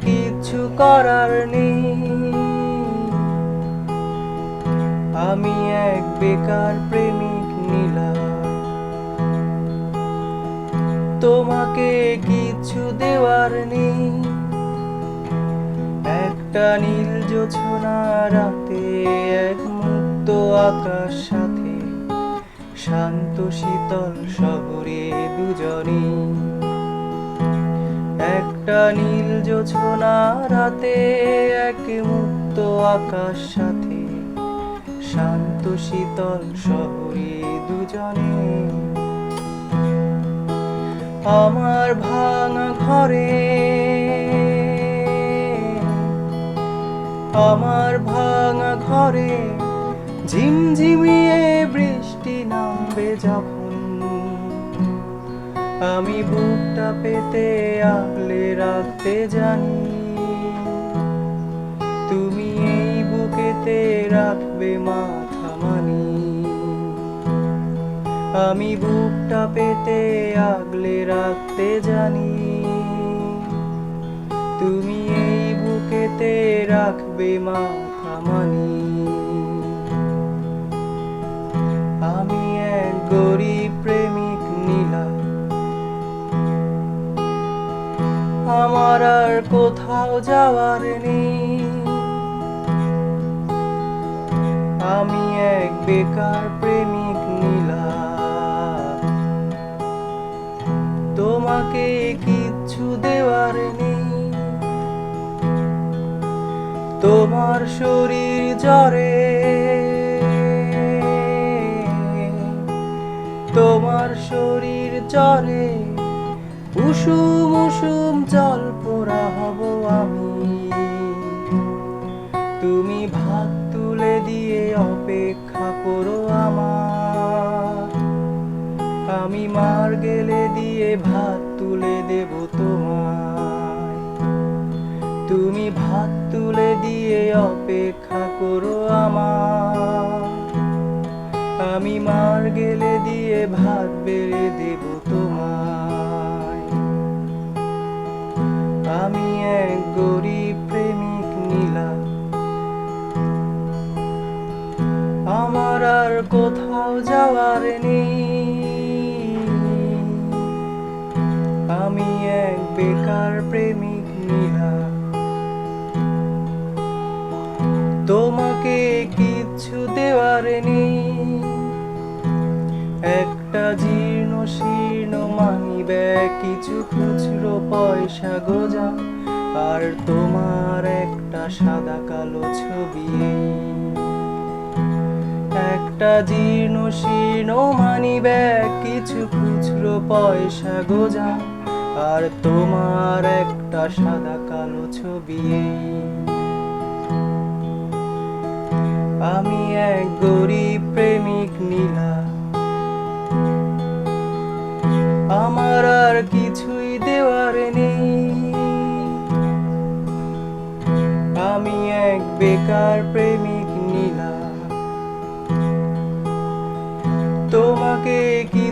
কিছু করার নেই। আমি এক বেকার প্রেমিক নীলা তোমাকে কিছু দেওয়ার নেই। একটা নীল জোছনা রাতে, এক মুক্ত আকাশ সাথে, শান্ত শীতল শহরে দুজনে একটা নীল জোছনা রাতে, এক মুক্ত আকাশ সাথে। শান্ত শীতল শহরে দুজনে। আমার ভাঙা ঘরে। আমার ভাঙা ঘরে ঝিমঝিমিয়ে বৃষ্টি নামবে যখন। আমি বুকটা পেতে আগলে রাখতে জানি। তুমি এই বুকেতে রাখবে মাথা মানি। আমি বুকটা পেতে আগলে রাখতে জানি। তুমি এই বুকেতে রাখবে মাথা মানি। আর কোথাও যাওয়ার নেই। আমি এক বেকার প্রেমিক নীলা তোমাকে কিচ্ছু দেওয়ার নেই। তোমার শরীর জ্বরে। তোমার শরীর জ্বরে। উষুম উষুম জল পোড়া হব আমি। তুমি ভাত তুলে দিয়ে অপেক্ষা করো আমার। আমি মার গেলে দিয়ে ভাত তুলে দেব তোমায়। তুমি ভাত তুলে দিয়ে অপেক্ষা করো আমার। আমি মার গেলে দিয়ে ভাত বেড়ে দেব তোমায়। এক গরিব প্রেমিক নীলা। আমার আর কোথাও যাওয়ার নেই। আমি এক বেকার প্রেমিক নীলা। তোমাকে কিচ্ছু দেওয়ার নেই। একটা জীর্ণ শীর্ণ মানি ব্যাগ কিছু খুচরো পয়সা গোজা। আর তোমার একটা সাদা কালো ছবি। একটা জীর্ণ শীর্ণ মানি ব্যাগ কিছু খুচরো পয়সা গোজা। আর তোমার একটা সাদা কালো ছবি। আমি এক গরিব প্রেমিক নীলা। আমার আর কিছুই বেকার প্রেমিক নীলা। তোমাকে কি